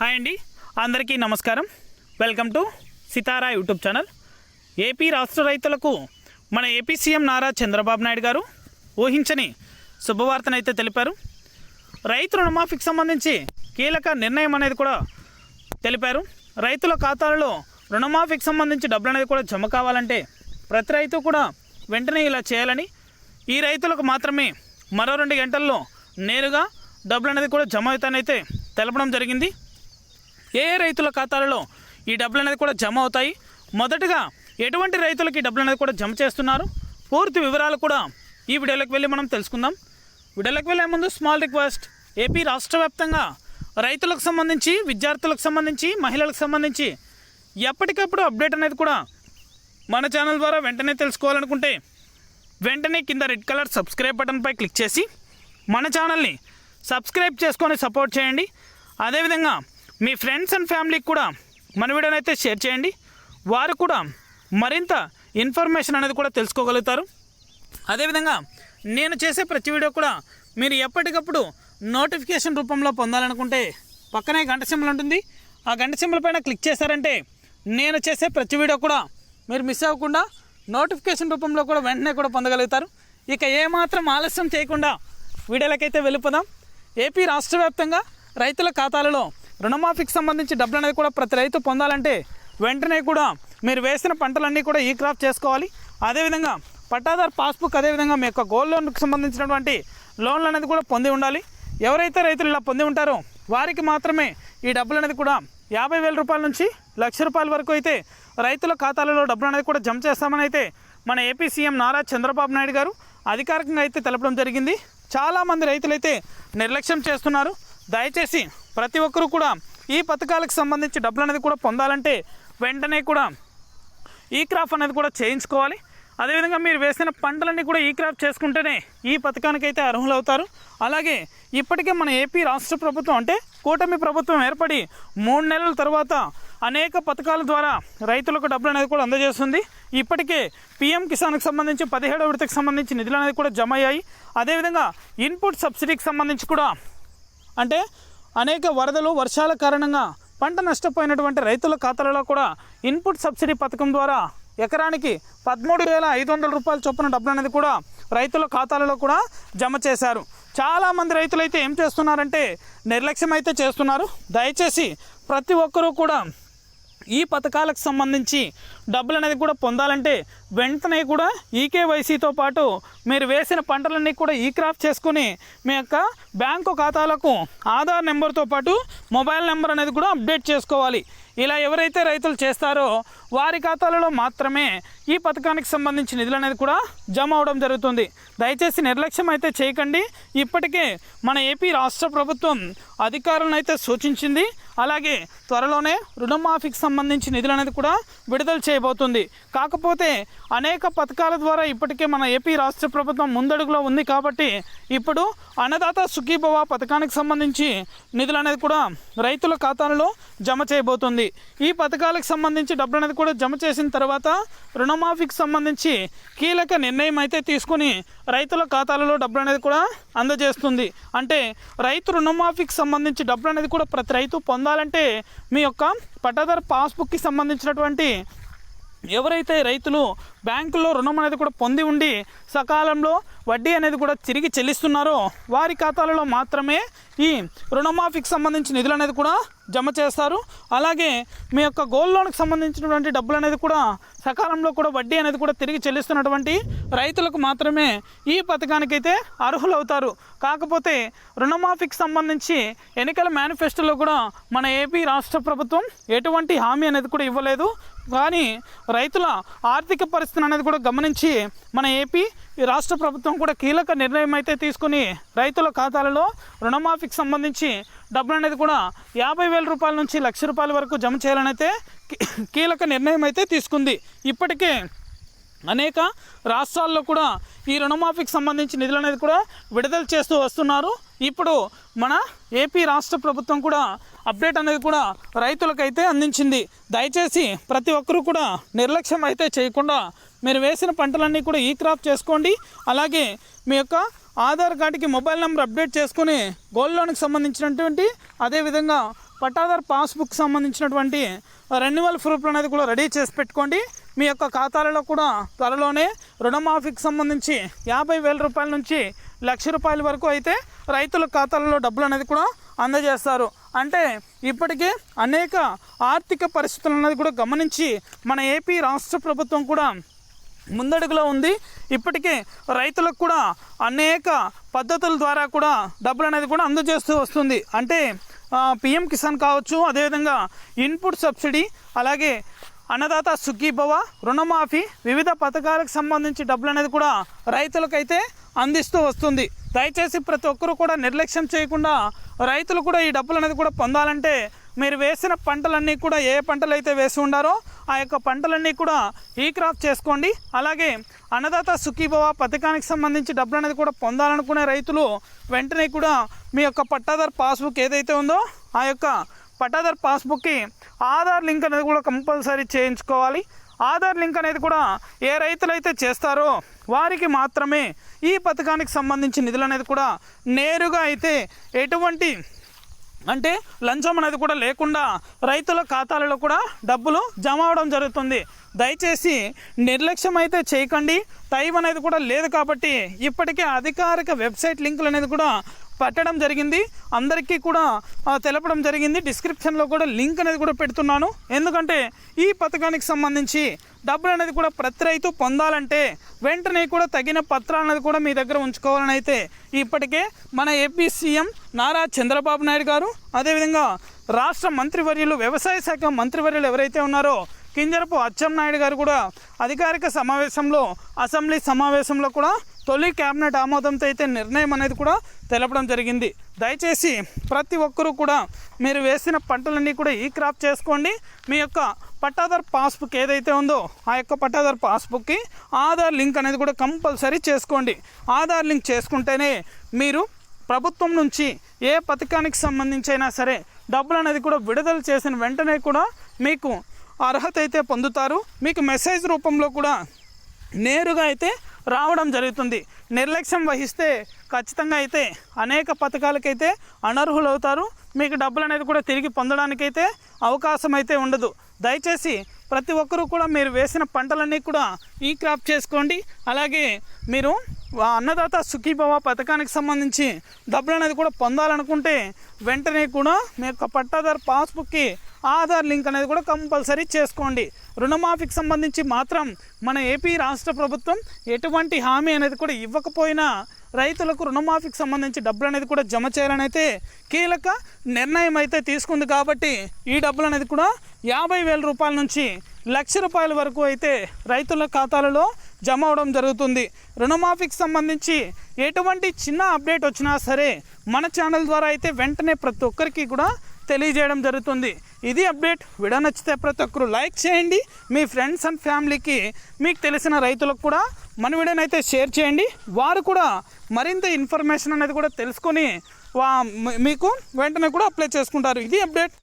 Hi అండి. అందరికీ నమస్కారం. Welcome to Sitara YouTube channel. AP రాష్ట్ర రైతులకు మన ఏపీ సీఎం నారా చంద్రబాబు నాయుడు గారు ఊహించని శుభవార్తనైతే తెలిపారు. రైతు రుణమాఫీకి సంబంధించి కీలక నిర్ణయం అనేది కూడా తెలిపారు. రైతుల ఖాతాలలో రుణమాఫీకి సంబంధించి డబ్బులు అనేది కూడా జమ కావాలంటే ప్రతి రైతు కూడా వెంటనే ఇలా చేయాలని ఈ రైతులకు మాత్రమే మరో రెండు గంటల్లో నేరుగా డబ్బులు అనేది కూడా జమ అవుతానైతే తెలపడం జరిగింది. ఏ ఏ రైతుల ఖాతాలలో ఈ డబ్బులు అనేది కూడా జమ అవుతాయి? మొదటగా ఎటువంటి రైతులకి ఈ డబ్బులు అనేది కూడా జమ చేస్తున్నారు? పూర్తి వివరాలు కూడా ఈ వీడియోలోకి వెళ్ళి మనం తెలుసుకుందాం. వీడియోలోకి వెళ్ళే ముందు స్మాల్ రిక్వెస్ట్. ఏపీ రాష్ట్ర వ్యాప్తంగా రైతులకు సంబంధించి విద్యార్థులకు సంబంధించి మహిళలకు సంబంధించి ఎప్పటికప్పుడు అప్డేట్ అనేది కూడా మన ఛానల్ ద్వారా వెంటనే తెలుసుకోవాలనుకుంటే వెంటనే కింద రెడ్ కలర్ సబ్స్క్రైబ్ బటన్పై క్లిక్ చేసి మన ఛానల్ని సబ్స్క్రైబ్ చేసుకొని సపోర్ట్ చేయండి. అదేవిధంగా మీ ఫ్రెండ్స్ అండ్ ఫ్యామిలీకి కూడా మన వీడియోని అయితే షేర్ చేయండి. వారు కూడా మరింత ఇన్ఫర్మేషన్ అనేది కూడా తెలుసుకోగలుగుతారు. అదేవిధంగా నేను చేసే ప్రతి వీడియో కూడా మీరు ఎప్పటికప్పుడు నోటిఫికేషన్ రూపంలో పొందాలనుకుంటే పక్కనే గంట సింబల్ ఉంటుంది. ఆ గంట సింబల్ పైన క్లిక్ చేశారంటే నేను చేసే ప్రతి వీడియో కూడా మీరు మిస్ అవ్వకుండా నోటిఫికేషన్ రూపంలో కూడా వెంటనే కూడా పొందగలుగుతారు. ఇక ఏమాత్రం ఆలస్యం చేయకుండా వీడియోలకైతే వెళ్ళిపోదాం. ఏపీ రాష్ట్రవ్యాప్తంగా రైతుల ఖాతాలలో రుణమాఫీకి సంబంధించి డబ్బులు అనేది కూడా ప్రతి రైతు పొందాలంటే వెంటనే కూడా మీరు వేసిన పంటలన్నీ కూడా ఈ క్రాప్ చేసుకోవాలి. అదేవిధంగా పట్టాదారు పాస్బుక్ అదేవిధంగా మీ యొక్క గోల్డ్ లోన్కి సంబంధించినటువంటి లోన్లు అనేది కూడా పొంది ఉండాలి. ఎవరైతే రైతులు ఇలా పొంది ఉంటారో వారికి మాత్రమే ఈ డబ్బులు అనేది కూడా యాభై వేల రూపాయల నుంచి లక్ష రూపాయల వరకు అయితే రైతుల ఖాతాలలో డబ్బులు అనేది కూడా జమ చేస్తామని అయితే మన ఏపీ సీఎం నారా చంద్రబాబు నాయుడు గారు అధికారికంగా అయితే తెలపడం జరిగింది. చాలామంది రైతులైతే నిర్లక్ష్యం చేస్తున్నారు. దయచేసి ప్రతి ఒక్కరూ కూడా ఈ పథకాలకు సంబంధించి డబ్బులు అనేది కూడా పొందాలంటే వెంటనే కూడా ఈ క్రాప్ అనేది కూడా చేయించుకోవాలి. అదేవిధంగా మీరు వేసిన పంటలన్నీ కూడా ఈ క్రాప్ చేసుకుంటేనే ఈ పథకానికి అయితే అర్హులవుతారు. అలాగే ఇప్పటికే మన ఏపీ రాష్ట్ర ప్రభుత్వం అంటే కూటమి ప్రభుత్వం ఏర్పడి మూడు నెలల తర్వాత అనేక పథకాల ద్వారా రైతులకు డబ్బులు అనేది కూడా అందజేస్తుంది. ఇప్పటికే పీఎం కిసాన్కి సంబంధించి పదిహేడవ విడతకు సంబంధించి నిధులు అనేది కూడా జమ అయ్యాయి. అదేవిధంగా ఇన్పుట్ సబ్సిడీకి సంబంధించి కూడా అంటే అనేక వరదలు వర్షాల కారణంగా పంట నష్టపోయినటువంటి రైతుల ఖాతాలలో కూడా ఇన్పుట్ సబ్సిడీ పథకం ద్వారా ఎకరానికి పదమూడు వేల ఐదు వందల రూపాయల చొప్పున డబ్బులు అనేది కూడా రైతుల ఖాతాలలో కూడా జమ చేశారు. చాలామంది రైతులు అయితే ఏం చేస్తున్నారంటే నిర్లక్ష్యం అయితే చేస్తున్నారు. దయచేసి ప్రతి ఒక్కరూ కూడా ఈ పథకాలకు సంబంధించి డబ్బులు అనేది కూడా పొందాలంటే వెంటనే కూడా ఈకేవైసీతో పాటు మీరు వేసిన పంటలన్నీ కూడా ఈ క్రాప్ చేసుకుని మీ యొక్క బ్యాంకు ఖాతాలకు ఆధార్ నెంబర్తో పాటు మొబైల్ నెంబర్ అనేది కూడా అప్డేట్ చేసుకోవాలి. ఇలా ఎవరైతే రైతులు చేస్తారో వారి ఖాతాలలో మాత్రమే ఈ పథకానికి సంబంధించి నిధులు అనేది కూడా జమ అవడం జరుగుతుంది. దయచేసి నిర్లక్ష్యం అయితే చేయకండి. ఇప్పటికే మన ఏపీ రాష్ట్ర ప్రభుత్వం అధికారులను అయితే సూచించింది. అలాగే త్వరలోనే రుణమాఫీకి సంబంధించి నిధులు అనేది కూడా విడుదల చేయబోతుంది. కాకపోతే అనేక పథకాల ద్వారా ఇప్పటికే మన ఏపీ రాష్ట్ర ప్రభుత్వం ముందడుగులో ఉంది కాబట్టి ఇప్పుడు అన్నదాత సుఖీభవ పథకానికి సంబంధించి నిధులు అనేది కూడా రైతుల ఖాతాలలో జమ చేయబోతుంది. ఈ పథకాలకు సంబంధించి డబ్బులు అనేది కూడా జమ చేసిన తర్వాత రుణమాఫీకి సంబంధించి కీలక నిర్ణయం అయితే తీసుకుని రైతుల ఖాతాలలో డబ్బులు అనేది కూడా అందజేస్తుంది. అంటే రైతు రుణమాఫీకి సంబంధించి డబ్బులు అనేది కూడా ప్రతి రైతు పొందాలంటే మీ యొక్క పట్టాదారు పాస్బుక్కి సంబంధించినటువంటి ఎవరైతే రైతులు బ్యాంకుల్లో రుణం అనేది కూడా పొంది ఉండి సకాలంలో వడ్డీ అనేది కూడా తిరిగి చెల్లిస్తున్నారో వారి ఖాతాలలో మాత్రమే ఈ రుణమాఫీకి సంబంధించిన నిధులు అనేది కూడా జమ చేస్తారు. అలాగే మీ యొక్క గోల్డ్ లోన్కి సంబంధించినటువంటి డబ్బులు అనేది కూడా సకాలంలో కూడా వడ్డీ అనేది కూడా తిరిగి చెల్లిస్తున్నటువంటి రైతులకు మాత్రమే ఈ పథకానికైతే అర్హులవుతారు. కాకపోతే రుణమాఫీకి సంబంధించి ఎన్నికల మేనిఫెస్టోలో కూడా మన ఏపీ రాష్ట్ర ప్రభుత్వం ఎటువంటి హామీ అనేది కూడా ఇవ్వలేదు. కానీ రైతుల ఆర్థిక పరిస్థితిని అనేది కూడా గమనించి మన ఏపీ ఈ రాష్ట్ర ప్రభుత్వం కూడా కీలక నిర్ణయం అయితే తీసుకుని రైతుల ఖాతాలలో రుణమాఫీకి సంబంధించి డబ్బులు అనేది కూడా యాభై వేల రూపాయల నుంచి లక్ష రూపాయల వరకు జమ చేయాలని అయితే కీలక నిర్ణయం అయితే తీసుకుంది. ఇప్పటికే అనేక రాష్ట్రాల్లో కూడా ఈ రుణమాఫీకి సంబంధించి నిధులు అనేది కూడా విడుదల చేస్తూ వస్తున్నారు. ఇప్పుడు మన ఏపీ రాష్ట్ర ప్రభుత్వం కూడా అప్డేట్ అనేది కూడా రైతులకైతే అందించింది. దయచేసి ప్రతి ఒక్కరూ కూడా నిర్లక్ష్యం అయితే చేయకుండా మీరు వేసిన పంటలన్నీ కూడా ఈ క్రాప్ చేసుకోండి. అలాగే మీ యొక్క ఆధార్ కార్డుకి మొబైల్ నెంబర్ అప్డేట్ చేసుకుని గోల్డ్ లోన్కి సంబంధించినటువంటి అదేవిధంగా పట్టాదార్ పాస్బుక్ సంబంధించినటువంటి రెన్యువల్ ప్రూఫ్లు అనేది కూడా రెడీ చేసి పెట్టుకోండి. మీ యొక్క ఖాతాలలో కూడా త్వరలోనే రుణమాఫీకి సంబంధించి యాభై వేల రూపాయల నుంచి లక్ష రూపాయల వరకు అయితే రైతుల ఖాతాలలో డబ్బులు అనేది కూడా అందజేస్తారు. అంటే ఇప్పటికే అనేక ఆర్థిక పరిస్థితులు అనేది కూడా గమనించి మన ఏపీ రాష్ట్ర ప్రభుత్వం కూడా ముందడుగులో ఉంది. ఇప్పటికే రైతులకు కూడా అనేక పద్ధతుల ద్వారా కూడా డబ్బులు అనేది కూడా అందజేస్తూ వస్తుంది. అంటే పిఎం కిసాన్ కావచ్చు అదేవిధంగా ఇన్పుట్ సబ్సిడీ అలాగే అన్నదాత సుఖీభవ రుణమాఫీ వివిధ పథకాలకు సంబంధించి డబ్బులు అనేది కూడా రైతులకైతే అందిస్తూ వస్తుంది. దయచేసి ప్రతి ఒక్కరూ కూడా నిర్లక్ష్యం చేయకుండా రైతులు కూడా ఈ డబ్బులు అనేది కూడా పొందాలంటే మీరు వేసిన పంటలన్నీ కూడా ఏ పంటలు అయితే వేసి ఉండారో ఆ యొక్క పంటలన్నీ కూడా ఈ క్రాప్ చేసుకోండి. అలాగే అన్నదాత సుఖీభవ పథకానికి సంబంధించి డబ్బులు అనేది కూడా పొందాలనుకునే రైతులు వెంటనే కూడా మీ యొక్క పట్టాదార్ పాస్బుక్ ఏదైతే ఉందో ఆ యొక్క పట్టాదార్ పాస్బుక్కి ఆధార్ లింక్ అనేది కూడా కంపల్సరీ చేయించుకోవాలి. ఆధార్ లింక్ అనేది కూడా ఏ రైతులైతే చేస్తారో వారికి మాత్రమే ఈ పథకానికి సంబంధించి నిధులు అనేది కూడా నేరుగా అయితే ఎటువంటి అంటే లంచం అనేది కూడా లేకుండా రైతుల ఖాతాలలో కూడా డబ్బులు జమ అవడం జరుగుతుంది. దయచేసి నిర్లక్ష్యం అయితే చేయకండి. టైం అనేది కూడా లేదు కాబట్టి ఇప్పటికే అధికారిక వెబ్సైట్ లింకులు అనేది కూడా పెట్టడం జరిగింది. అందరికీ కూడా తెలపడం జరిగింది. డిస్క్రిప్షన్లో కూడా లింక్ అనేది కూడా పెడుతున్నాను. ఎందుకంటే ఈ పథకానికి సంబంధించి డబ్బులు అనేది కూడా ప్రతి రైతు పొందాలంటే వెంటనే కూడా తగిన పత్రాలు అనేది కూడా మీ దగ్గర ఉంచుకోవాలని అయితే ఇప్పటికే మన ఏపీ సీఎం నారా చంద్రబాబు నాయుడు గారు అదేవిధంగా రాష్ట్ర మంత్రివర్యులు వ్యవసాయ శాఖ మంత్రివర్యులు ఎవరైతే ఉన్నారో కింజరపు అచ్చెన్నాయుడు గారు కూడా అధికారిక సమావేశంలో అసెంబ్లీ సమావేశంలో కూడా తొలి కేబినెట్ ఆమోదంతో అయితే నిర్ణయం అనేది కూడా తెలపడం జరిగింది. దయచేసి ప్రతి ఒక్కరూ కూడా మీరు వేసిన పంటలన్నీ కూడా ఈ క్రాప్ చేసుకోండి. మీ యొక్క పట్టాదార్ పాస్బుక్ ఏదైతే ఉందో ఆ యొక్క పట్టాదార్ పాస్బుక్కి ఆధార్ లింక్ అనేది కూడా కంపల్సరీ చేసుకోండి. ఆధార్ లింక్ చేసుకుంటేనే మీరు ప్రభుత్వం నుంచి ఏ పథకానికి సంబంధించి అయినా సరే డబ్బులు అనేది కూడా విడుదల చేసిన వెంటనే కూడా మీకు అర్హత అయితే పొందుతారు. మీకు మెసేజ్ రూపంలో కూడా నేరుగా అయితే రావడం జరుగుతుంది. నిర్లక్ష్యం వహిస్తే ఖచ్చితంగా అయితే అనేక పథకాలకైతే అనర్హులవుతారు. మీకు డబ్బులు అనేది కూడా తిరిగి పొందడానికైతే అవకాశం అయితే ఉండదు. దయచేసి ప్రతి ఒక్కరూ కూడా మీరు వేసిన పంటలన్నీ కూడా ఈ క్రాప్ చేసుకోండి. అలాగే మీరు అన్నదాత సుఖీభవ పథకానికి సంబంధించి డబ్బులు అనేది కూడా పొందాలనుకుంటే వెంటనే కూడా మీ యొక్క పట్టాదారు పాస్బుక్కి ఆధార్ లింక్ అనేది కూడా కంపల్సరీ చేసుకోండి. రుణమాఫీకి సంబంధించి మాత్రం మన ఏపీ రాష్ట్ర ప్రభుత్వం ఎటువంటి హామీ అనేది కూడా ఇవ్వకపోయినా రైతులకు రుణమాఫీకి సంబంధించి డబ్బులు అనేది కూడా జమ చేయాలని అయితే కీలక నిర్ణయం అయితే తీసుకుంది కాబట్టి ఈ డబ్బులు అనేది కూడా యాభై వేల రూపాయల నుంచి లక్ష రూపాయల వరకు అయితే రైతుల ఖాతాలలో జమ అవడం జరుగుతుంది. రుణమాఫీకి సంబంధించి ఎటువంటి చిన్న అప్డేట్ వచ్చినా సరే మన ఛానల్ ద్వారా అయితే వెంటనే ప్రతి ఒక్కరికి కూడా తెలియజేయడం జరుగుతుంది. ఇది అప్డేట్. వీడియో నచ్చితే ప్రతి ఒక్కరు లైక్ చేయండి. మీ ఫ్రెండ్స్ అండ్ ఫ్యామిలీకి మీకు తెలిసిన రైతులకు కూడా మన వీడియోని అయితే షేర్ చేయండి. వారు కూడా మరింత ఇన్ఫర్మేషన్ అనేది కూడా తెలుసుకొని వా మీకు వెంటనే కూడా అప్లై చేసుకుంటారు. ఇది అప్డేట్.